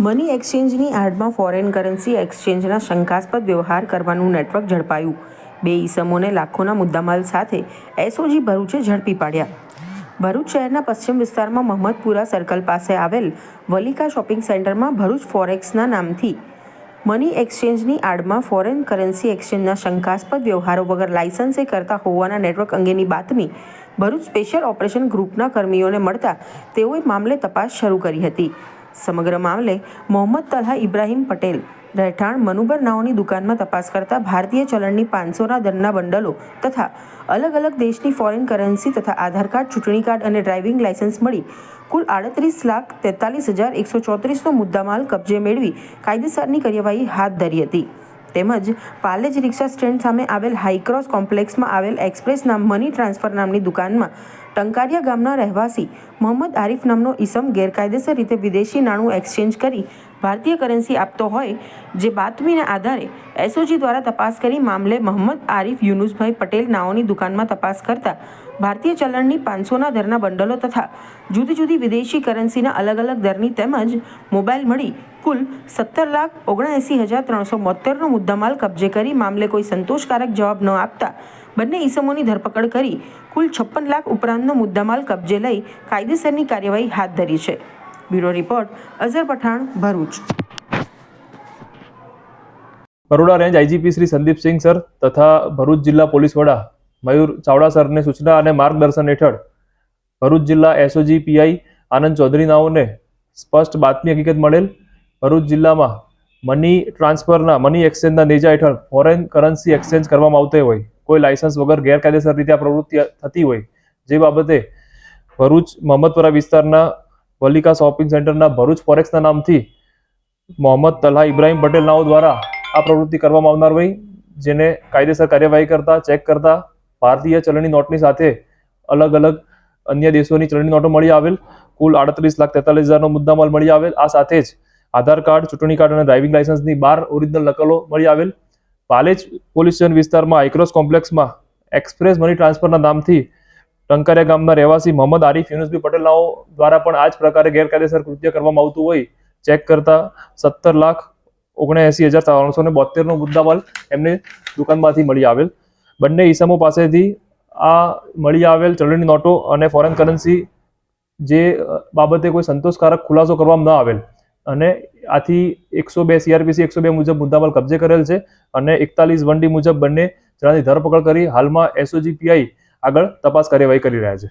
Money એક્સચેન્જની આડમાં foreign currency એક્સચેન્જના શંકાસ્પદ વ્યવહાર કરવાનું નેટવર્ક ઝડપાયું. બે ઈસમોને લાખોના મુદ્દામાલ સાથે એસઓજી ભરૂચે ઝડપી પાડ્યા. ભરૂચ શહેરના પશ્ચિમ વિસ્તારમાં મહમ્મદપુરા સર્કલ પાસે આવેલ વલિકા શોપિંગ સેન્ટરમાં ભરૂચ ફોરેક્સના નામથી મની એક્સચેન્જની આડમાં ફોરેન કરન્સી એક્સચેન્જના શંકાસ્પદ વ્યવહારો વગર લાયસન્સે કરતા હોવાના નેટવર્ક અંગેની બાતમી ભરૂચ સ્પેશિયલ ઓપરેશન ગ્રુપના કર્મીઓને મળતા તેઓએ મામલે તપાસ શરૂ કરી હતી. સમગ્ર મામલે મોહમ્મદ તલહા ઇબ્રાહીમ પટેલ, રહેઠાણ મનુબર નાઓની દુકાનમાં તપાસ કરતા ભારતીય ચલણની પાંચસોના દરના બંડલો તથા અલગ અલગ દેશની ફોરેન કરન્સી તથા આધાર કાર્ડ, ચૂંટણી કાર્ડ અને ડ્રાઇવિંગ લાયસન્સ મળી કુલ આડત્રીસ લાખ તેતાલીસ હજાર એકસો ચોત્રીસનો મુદ્દામાલ કબજે મેળવી કાયદેસરની કાર્યવાહી હાથ ધરી હતી. તેમજ પાલેજ રિક્ષા સ્ટેન્ડ સામે આવેલ હાઈક્રોસ કોમ્પ્લેક્સમાં આવેલ એક્સપ્રેસ નામ મની ટ્રાન્સફર નામની દુકાનમાં ટંકારિયા ગામના રહેવાસી મોહમ્મદ આરિફ નામનો ઈસમ ગેરકાયદેસર રીતે વિદેશી નાણું એક્સચેન્જ કરી ભારતીય કરન્સી આપતો હોય, જે બાતમીના આધારે એસઓજી દ્વારા તપાસ કરી મામલે મોહમ્મદ આરિફ યુનુસભાઈ પટેલ નાઓની દુકાનમાં તપાસ કરતા ભારતીય ચલણની પાંચસોના દરના બંડલો તથા જુદી જુદી વિદેશી કરન્સીના અલગ અલગ દરની તેમજ મોબાઈલ મળી કુલ સત્તર લાખ ઓગણએંસી હજાર ત્રણસો બોતેરનો મુદ્દામાલ કબજે કરી મામલે કોઈ સંતોષકારક જવાબ ન આપતા બંને ઈસમોની ધરપકડ કરી કુલ છપ્પન લાખ ઉપરાંતનો મુદ્દામાલ કબજે લઈ કાયદેસરની કાર્યવાહી હાથ ધરી છે. Bureau report Azhar Pathan, Bharuch. Baroda range IGP Shri Sandeepsinh sir તથા ભરૂચ જિલ્લા પોલીસ વડા મયુર ચાવડા સરને સૂચના અને માર્ગદર્શન હેઠળ ભરૂચ જિલ્લા એસઓજી પીઆઈ આનંદ ચૌધરી નાઓને સ્પષ્ટ બાતમી હકીકત મળેલ ભરૂચ જિલ્લામાં મની ટ્રાન્સફરના, મની એક્સચેન્જના નેજા હેઠળ ફોરેન કરન્સી એક્સચેન્જ કરવામાં આવતી હોય. કોઈ લાયસન્સ વગર ગેરકાયદેસર રીતે આ પ્રવૃત્તિ થતી હોય, જે બાબતે ભરૂચ મોહમ્મદપુરા વિસ્તારના વલિકા શોપિંગ સેન્ટરના ભરૂચ ફોરેક્સના નામથી મોહમ્મદ તલહા ઇબ્રાહીમ પટેલ નાઓ દ્વારા આ પ્રવૃત્તિ કરવામાં આવનાર હોય, જેને કાયદેસર કાર્યવાહી કરતા, ચેક કરતા ભારતીય ચલણી નોટની સાથે અલગ અલગ અન્ય દેશોની ચલણી નોટો મળી આવેલ, કુલ આડત્રીસ લાખ તેતાલીસ હજારનો મુદ્દામાલ મળી આવેલ. આ સાથે જ આધાર કાર્ડ, ચૂંટણી કાર્ડ અને ડ્રાઇવિંગ લાયસન્સની બાર ઓરિજિનલ નકલો મળી આવેલ. પાલેજ પોલીસ સ્ટેશન વિસ્તારમાં આઇક્રોસ કોમ્પ્લેક્સમાં એક્સપ્રેસ મની ટ્રાન્સફરના નામથી ટંકારિયા ગામના રહેવાસી મોહમ્મદ આરીફ યુનુસબી પટેલનાઓ દ્વારા પણ આ જ પ્રકારે ગેરકાયદેસર કૃત્ય કરવામાં આવતું હોય, ચેક કરતા સત્તર લાખ ઓગણએંસી હજાર ત્રણસો ને બોતેરનો મુદ્દામાલ એમને દુકાનમાંથી મળી આવેલ. બંને ઈસમો પાસેથી આ મળી આવેલ ચલણી નોટો અને ફોરેન કરન્સી જે બાબતે કોઈ સંતોષકારક ખુલાસો કરવામાં ન આવેલ. અને આથી એકસો બે સીઆરપીસી એકસો બે મુજબ મુદ્દામાલ કબજે કરેલ છે અને એકતાલીસ વન ડી મુજબ બંને જણાની ધરપકડ કરી હાલમાં એસઓજી પીઆઈ આગળ તપાસ કાર્યવાહી કરી રહ્યા છે.